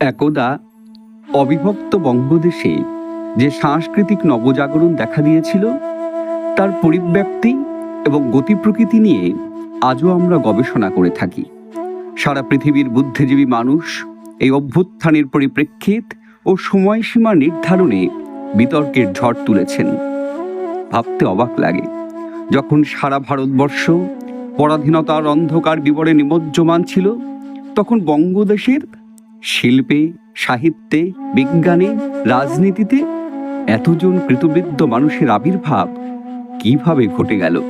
একদা অবিভক্ত বঙ্গদেশে যে সাংস্কৃতিক নবজাগরণ দেখা দিয়েছিল, তার পরিব্যাপ্তি এবং গতি প্রকৃতি নিয়ে আজও আমরা গবেষণা করে থাকি। সারা পৃথিবীর বুদ্ধিজীবী মানুষ এই অভ্যুত্থানের পরিপ্রেক্ষিত ও সময়সীমা নির্ধারণে বিতর্কের ঝড় তুলেছেন। ভাবতে অবাক লাগে, যখন সারা ভারতবর্ষ পরাধীনতার অন্ধকার বিবরে নিমজ্জমান ছিল, তখন বঙ্গদেশের শিল্পে, সাহিত্যে, বিজ্ঞানে, রাজনীতিতে এতজন কৃতবৃদ্ধ মানুষের আবির্ভাব কীভাবে ঘটে গেল?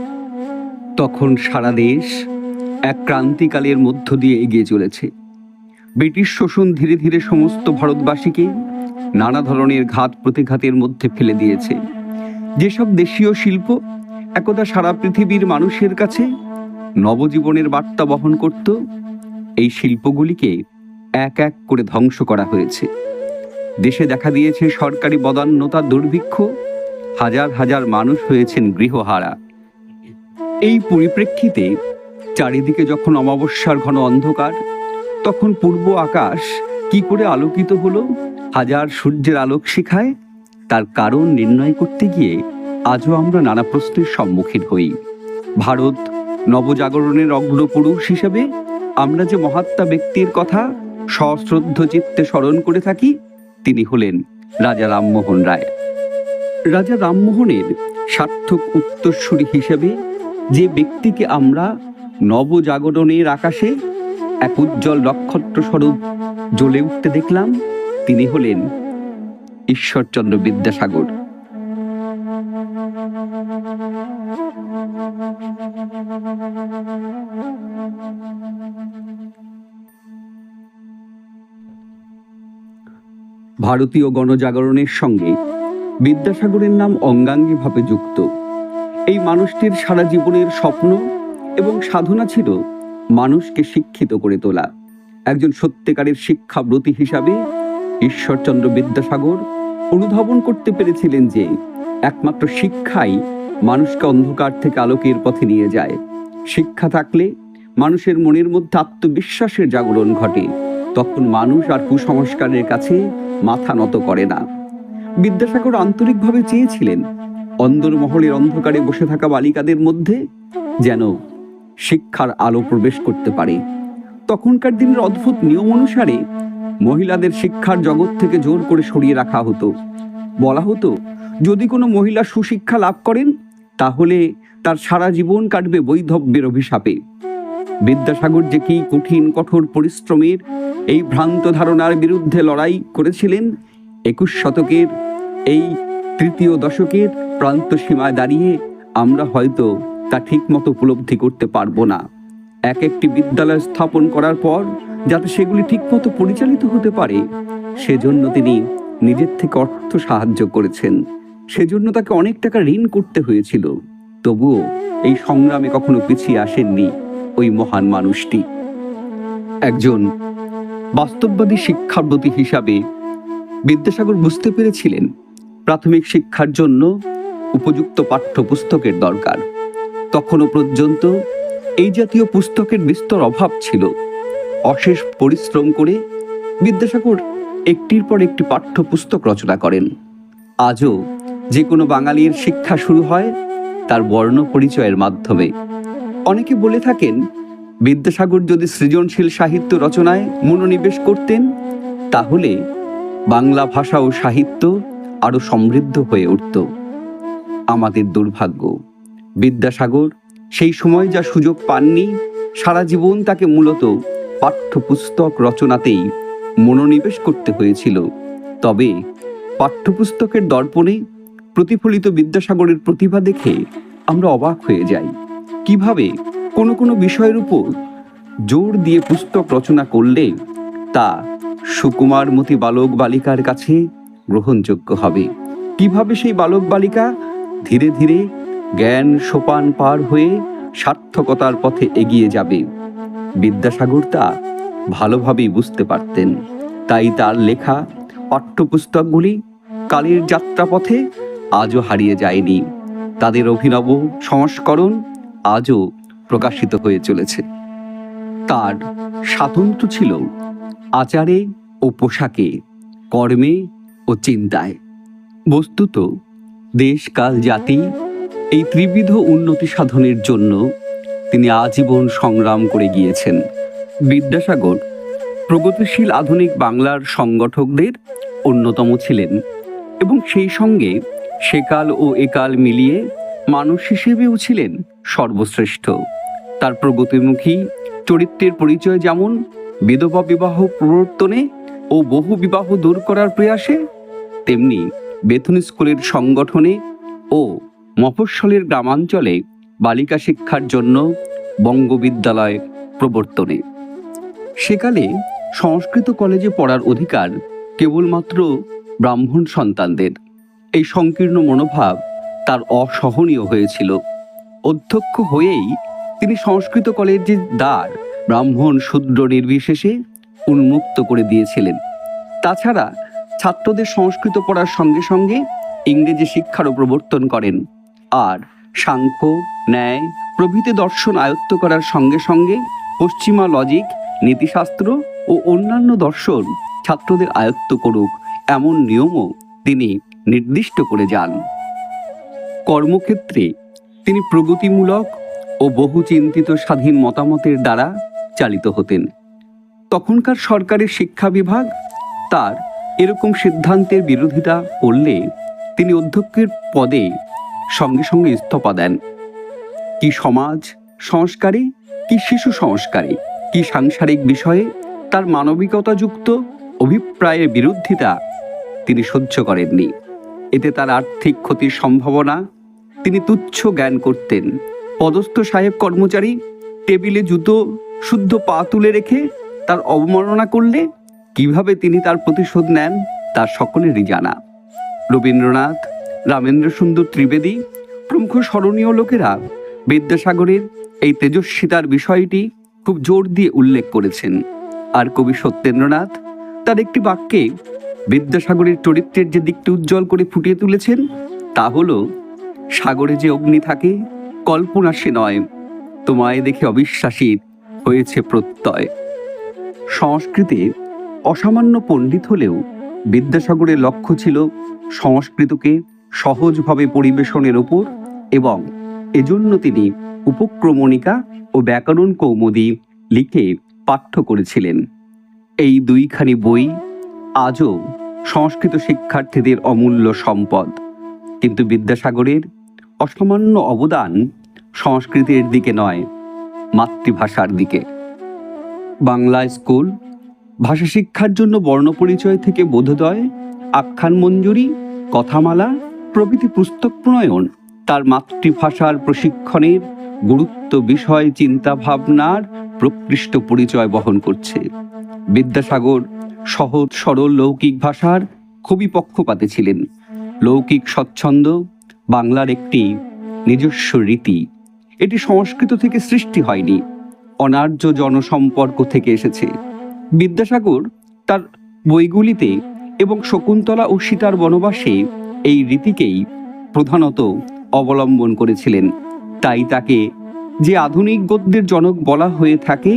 তখন সারা দেশ এক ক্রান্তিকালের মধ্য দিয়ে এগিয়ে চলেছে। ব্রিটিশ শোষণ ধীরে ধীরে সমস্ত ভারতবাসীকে নানা ধরনের ঘাত প্রতিঘাতের মধ্যে ফেলে দিয়েছে। যেসব দেশীয় শিল্প একদা সারা পৃথিবীর মানুষের কাছে নবজীবনের বার্তা বহন করত, এই শিল্পগুলিকে এক এক করে ধ্বংস করা হয়েছে। দেশে দেখা দিয়েছে সরকারি বদান্যতা দুর্ভিক্ষ। হাজার হাজার মানুষ হয়েছেন গৃহহারা। এই পরিপ্রেক্ষিতে চারিদিকে যখন অমাবস্যার ঘন অন্ধকার, তখন পূর্ব আকাশ কি করে আলোকিত হলো, হাজার সূর্যের আলোক শিখায়, তার কারণ নির্ণয় করতে গিয়ে আজও আমরা নানা প্রশ্নের সম্মুখীন হই। ভারত নবজাগরণের অগ্রপুরুষ হিসেবে আমরা যে মহাত্মা ব্যক্তির কথা সশ্রদ্ধ চিত্তে স্মরণ করে থাকি, তিনি হলেন রাজা রামমোহন রায়। রাজা রামমোহনের সার্থক উত্তরসূরি হিসেবে যে ব্যক্তিকে আমরা নবজাগরণের আকাশে এক উজ্জ্বল নক্ষত্র স্বরূপ জ্বলে উঠতে দেখলাম, তিনি হলেন ঈশ্বরচন্দ্র বিদ্যাসাগর। ভারতীয় গণজাগরণের সঙ্গে বিদ্যাসাগরের নাম অঙ্গাঙ্গিভাবে যুক্ত। এই মানুষটির সারা জীবনের স্বপ্ন এবং সাধনা ছিল মানুষকে শিক্ষিত করে তোলা। একজন সত্যিকারের শিক্ষাব্রতী হিসাবে ঈশ্বরচন্দ্র বিদ্যাসাগর অনুধাবন করতে পেরেছিলেন যে একমাত্র শিক্ষাই মানুষকে অন্ধকার থেকে আলোকের পথে নিয়ে যায়। শিক্ষা থাকলে মানুষের মনের মধ্যে আত্মবিশ্বাসের জাগরণ ঘটে। তখন মানুষ আর কুসংস্কারের কাছে মাথা নত করে না। বিদ্যাসাগর আন্তরিকভাবে চেয়েছিলেন, অন্দরমহলের অন্ধকারে বসে থাকা বালিকাদের মধ্যে যেন শিক্ষার আলো প্রবেশ করতে পারে। তখনকার দিনের অদ্ভুত নিয়ম অনুসারে মহিলাদের শিক্ষার জগৎ থেকে জোর করে সরিয়ে রাখা হতো। বলা হতো, যদি কোনো মহিলা সুশিক্ষা লাভ করেন, তাহলে তার সারা জীবন কাটবে বৈধব্যের অভিশাপে। বিদ্যাসাগর যে কি কঠিন, কঠোর পরিশ্রমের এই ভ্রান্ত ধারণার বিরুদ্ধে লড়াই করেছিলেন, একুশ শতকের এই তৃতীয় দশকের প্রান্ত সীমায় দাঁড়িয়ে আমরা হয়তো তা ঠিকমতো উপলব্ধি করতে পারব না। এক একটি বিদ্যালয় স্থাপন করার পর যাতে সেগুলি ঠিকমতো পরিচালিত হতে পারে, সেজন্য তিনি নিজের থেকে অর্থ সাহায্য করেছেন। সেজন্য তাকে অনেক টাকা ঋণ করতে হয়েছিল। তবুও এই সংগ্রামে কখনো পিছিয়ে আসেননি। ওই মহান মানুষটি। একজন বাস্তববাদী শিক্ষাব্রতী হিসাবে বিদ্যাসাগর বুঝতে পেরেছিলেন প্রাথমিক শিক্ষার জন্য উপযুক্ত পাঠ্যপুস্তকের দরকার। তখনও পর্যন্ত এই জাতীয় পুস্তকের বিস্তর অভাব ছিল। অশেষ পরিশ্রম করে বিদ্যাসাগর একটির পর একটি পাঠ্যপুস্তক রচনা করেন। আজও যে কোনো বাঙালির শিক্ষা শুরু হয় তার বর্ণ পরিচয়ের মাধ্যমে। অনেকে বলে থাকেন, বিদ্যাসাগর যদি সৃজনশীল সাহিত্য রচনায় মনোনিবেশ করতেন, তাহলে বাংলা ভাষা ও সাহিত্য আরও সমৃদ্ধ হয়ে উঠত। আমাদের দুর্ভাগ্য, বিদ্যাসাগর সেই সময় যা সুযোগ পাননি, সারা জীবন তাকে মূলত পাঠ্যপুস্তক রচনাতেই মনোনিবেশ করতে হয়েছিল। তবে পাঠ্যপুস্তকের দর্পণে প্রতিফলিত বিদ্যাসাগরের প্রতিভা দেখে আমরা অবাক হয়ে যাই। কীভাবে কোনো কোনো বিষয়ের উপর জোর দিয়ে পুস্তক রচনা করলে তা সুকুমারমতি বালক বালিকার কাছে গ্রহণযোগ্য হবে? কীভাবে সেই বালক বালিকা ধীরে ধীরে জ্ঞান সোপান পার হয়ে সার্থকতার পথে এগিয়ে যাবে? বিদ্যাসাগর তা ভালোভাবেই বুঝতে পারতেন। তাই তার লেখা পাঠ্যপুস্তকগুলি কালের যাত্রাপথে আজও হারিয়ে যায়নি। তাদের অভিনব সংস্করণ আজও প্রকাশিত হয়ে চলেছে। তার স্বাতন্ত্র্য ছিল আচারে ও পোশাকে, কর্মে ও চিন্তায়। বস্তুত দেশ কাল জাতি এই ত্রিবিধ উন্নতি সাধনের জন্য তিনি আজীবন সংগ্রাম করে গিয়েছেন। বিদ্যাসাগর প্রগতিশীল আধুনিক বাংলার সংগঠকদের অন্যতম ছিলেন এবং সেই সঙ্গে সেকাল ও একাল মিলিয়ে মানুষ হিসেবেও ছিলেন। সর্বশ্রেষ্ঠ। তার প্রগতিমুখী চরিত্রের পরিচয় যেমন বিধবা বিবাহ প্রবর্তনে ও বহু বিবাহ দূর করার প্রয়াসে, তেমনি বেথুন স্কুলের সংগঠনে ও মফস্বলের গ্রামাঞ্চলে বালিকা শিক্ষার জন্য বঙ্গবিদ্যালয় প্রবর্তনে। সেকালে সংস্কৃত কলেজে পড়ার অধিকার কেবলমাত্র ব্রাহ্মণ সন্তানদের। এই সংকীর্ণ মনোভাব তার অসহনীয় হয়েছিল। অধ্যক্ষ হয়েই তিনি সংস্কৃত কলেজের দ্বার ব্রাহ্মণ শূদ্র নির্বিশেষে উন্মুক্ত করে দিয়েছিলেন। তাছাড়া ছাত্রদের সংস্কৃত পড়ার সঙ্গে সঙ্গে ইংরেজি শিক্ষারও প্রবর্তন করেন আর সাংখ্য, ন্যায়, প্রভৃতি দর্শন আয়ত্ত করার সঙ্গে সঙ্গে পশ্চিমা লজিক, নীতিশাস্ত্র ও অন্যান্য দর্শন ছাত্রদের আয়ত্ত করুক এমন নিয়মও তিনি নির্দিষ্ট করে যান। কর্মক্ষেত্রে তিনি প্রগতিমূলক ও বহু চিন্তিত স্বাধীন মতামতের দ্বারা চালিত হতেন। তখনকার সরকারের শিক্ষা বিভাগ তার এরকম সিদ্ধান্তের বিরোধিতা করলে তিনি অধ্যক্ষের পদে সঙ্গে সঙ্গে ইস্তফা দেন। কি সমাজ সংস্কারে, কি শিশু সংস্কারে, কি সাংসারিক বিষয়ে তার মানবিকতাযুক্ত অভিপ্রায়ের বিরোধিতা তিনি সহ্য করেননি। এতে তার আর্থিক ক্ষতির সম্ভাবনা তিনি তুচ্ছ জ্ঞান করতেন। পদস্থ সাহেব কর্মচারী টেবিলে জুতো শুদ্ধ পা তুলে রেখে তার অবমাননা করলে কীভাবে তিনি তার প্রতিশোধ নেন, তার সকলেরই জানা। রবীন্দ্রনাথ, রামেন্দ্র সুন্দর ত্রিবেদী, প্রমুখ স্মরণীয় লোকেরা বিদ্যাসাগরের এই তেজস্বিতার বিষয়টি খুব জোর দিয়ে উল্লেখ করেছেন। আর কবি সত্যেন্দ্রনাথ তার একটি বাক্যে বিদ্যাসাগরের চরিত্রের যে দিকটি উজ্জ্বল করে ফুটিয়ে তুলেছেন, তা হলো সাগরে যে অগ্নি থাকে, কল্পনা সে নয়। তোমায় দেখে অবিশ্বাসী হয়েছে প্রত্যয়। সংস্কৃতে অসামান্য পণ্ডিত হলেও বিদ্যাসাগরের লক্ষ্য ছিল সংস্কৃতকে সহজভাবে পরিবেশনের ওপর এবং এজন্য তিনি উপক্রমণিকা ও ব্যাকরণ কৌমুদী লিখে পাঠ্য করেছিলেন। এই দুইখানি বই আজও সংস্কৃত শিক্ষার্থীদের অমূল্য সম্পদ। কিন্তু বিদ্যাসাগরের অসামান্য অবদান সংস্কৃতির দিকে নয়, মাতৃভাষার দিকে। বাংলা স্কুল, ভাষা শিক্ষার জন্য বর্ণপরিচয় থেকে বোধোদয়, আখ্যান মঞ্জুরি, কথামালা, প্রভৃতি পুস্তক প্রণয়ন, তার মাতৃভাষার প্রশিক্ষণের গুরুত্ব বিষয় চিন্তা ভাবনার প্রকৃষ্ট পরিচয় বহন করছে। বিদ্যাসাগর সহজ সরল লৌকিক ভাষার খুবই পক্ষপাতে ছিলেন। লৌকিক স্বচ্ছন্দ বাংলার একটি নিজস্ব রীতি। এটি সংস্কৃত থেকে সৃষ্টি হয়নি, অনার্য জনসম্পর্ক থেকে এসেছে। বিদ্যাসাগর তার বইগুলিতে এবং শকুন্তলা ও সীতার বনবাসে এই রীতিকেই প্রধানত অবলম্বন করেছিলেন। তাই তাকে যে আধুনিক গদ্যের জনক বলা হয়ে থাকে,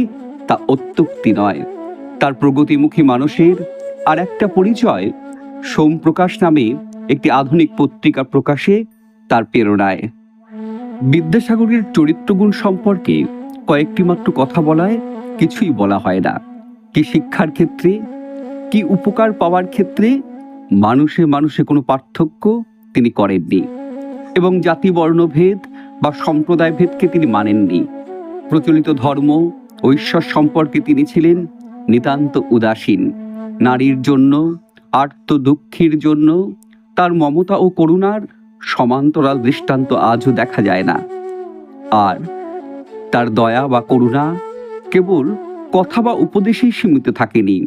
তা অত্যুক্তি নয়। তার প্রগতিমুখী মানুষের আর একটা পরিচয়, সোমপ্রকাশ নামে একটি আধুনিক পত্রিকা প্রকাশে তার প্রেরণায়। বিদ্যাসাগরের চরিত্রগুণ সম্পর্কে কয়েকটি মাত্র কথা বলায় কিছুই বলা হয় না। কি শিক্ষার ক্ষেত্রে, কি উপকার পাওয়ার ক্ষেত্রে মানুষে মানুষে কোনো পার্থক্য তিনি করেননি এবং জাতি বর্ণভেদ বা সম্প্রদায় ভেদকে তিনি মানেননি। প্রচলিত ধর্ম ঐশ্বর সম্পর্কে তিনি ছিলেন নিতান্ত উদাসীন। নারীর জন্য আর্ত দুঃখীর জন্য তার মমতা ও করুণার সমান্তরাল দৃষ্টান্ত আজও দেখা যায় না। আর তার দয়া বা করুণা কেবল কথা বা উপদেশেই সীমিত থাকেনি,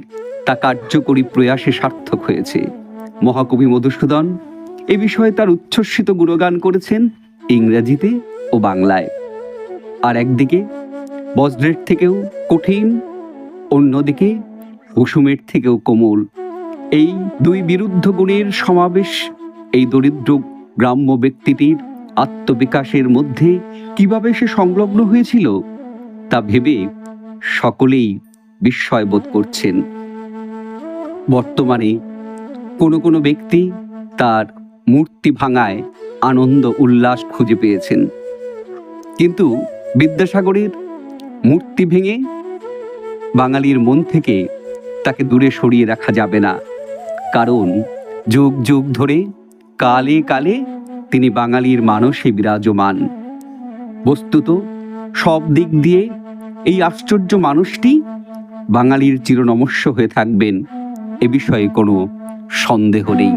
তা কার্যকরী প্রয়াসে সার্থক হয়েছে। মহাকবি মধুসূদন এ বিষয়ে তার উচ্ছ্বসিত গুণগান করেছেন ইংরেজিতে ও বাংলায়। আর একদিকে বজ্রের থেকেও কঠিন, অন্যদিকে কুসুমের থেকেও কোমল। এই দুই বিরুদ্ধ গুণের সমাবেশ, এই দরিদ্র গ্রাম্য ব্যক্তিটির আত্মবিকাশের মধ্যে কীভাবে সে সংলগ্ন হয়েছিল, তা ভেবে সকলেই বিস্ময় বোধ করছেন। বর্তমানে কোনো কোনো ব্যক্তি তার মূর্তি ভাঙায় আনন্দ উল্লাস খুঁজে পেয়েছেন। কিন্তু বিদ্যাসাগরের মূর্তি ভেঙে বাঙালির মন থেকে তাকে দূরে সরিয়ে রাখা যাবে না। কারণ যুগ যুগ ধরে কালে কালে তিনি বাঙালির মানসে বিরাজমান। বস্তুত সব দিক দিয়ে এই আশ্চর্য মানুষটি বাঙালির চিরনমস্য হয়ে থাকবেন এ বিষয়ে কোনো সন্দেহ নেই।